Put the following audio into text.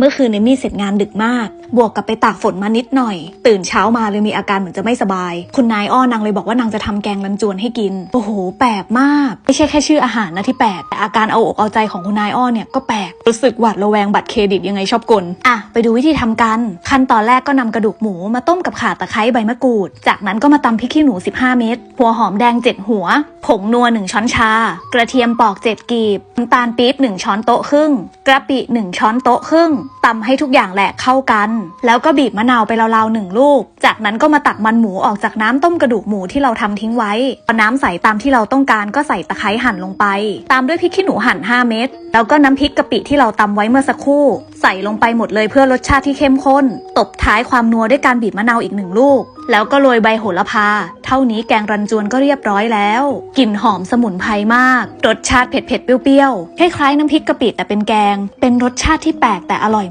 เมื่อคืนเอมี่เสร็จงานดึกมาก บวกกับไปตากฝนมานิดหน่อย ตื่นเช้ามาเลยมีอาการเหมือนจะไม่สบาย คุณนายอ้อนางเลยบอกว่านางจะทำแกงรันจวนให้กิน โอ้โห แปลกมาก ไม่ใช่แค่ชื่ออาหารนะที่แปลก แต่อาการเอาอกเอาใจของคุณนายอ้อเนี่ยก็แปลก รู้สึกหวาดระแวงบัตรเครดิตยังไงชอบกลอะ ไปดูวิธีทำกัน ขั้นตอนแรกก็นำกระดูกหมูมาต้มกับข่าตะไคร้ใบมะกรูด จากนั้นก็มาตำพริกขี้หนู 15 เม็ด หัวหอมแดง 7 หัว ผงนัว 1 ช้อนชา กระเทียมปอก 7 กีบ น้ำตาลปี๊บ 1 ช้อนโต๊ะครึ่ง กระปิ 1 ช้อนโต๊ะครึ่งตำให้ทุกอย่างแหลกเข้ากัน แล้วก็บีบมะนาวไปราวๆหนึ่งลูก จากนั้นก็มาตักมันหมูออกจากน้ำต้มกระดูกหมูที่เราทำทิ้งไว้พอน้ำใสตามที่เราต้องการก็ใส่ตะไคร้หั่นลงไป ตามด้วยพริกขี้หนูหั่น 5 เม็ด แล้วก็น้ำพริกกะปิที่เราตำไว้เมื่อสักครู่ ใส่ลงไปหมดเลยเพื่อรสชาติที่เข้มข้น ตบท้ายความนัวด้วยการบีบมะนาวอีกหนึ่งลูก แล้วก็โรยใบโหระพา เท่านี้แกงรันจวนก็เรียบร้อยแล้วกลิ่นหอมสมุนไพรมาก รสชาติเผ็ดๆเปรี้ยวๆคล้ายๆน้ำพริกกะปิแต่เป็นแกง เป็นรสชาติที่แปลกแต่อร่อยมาก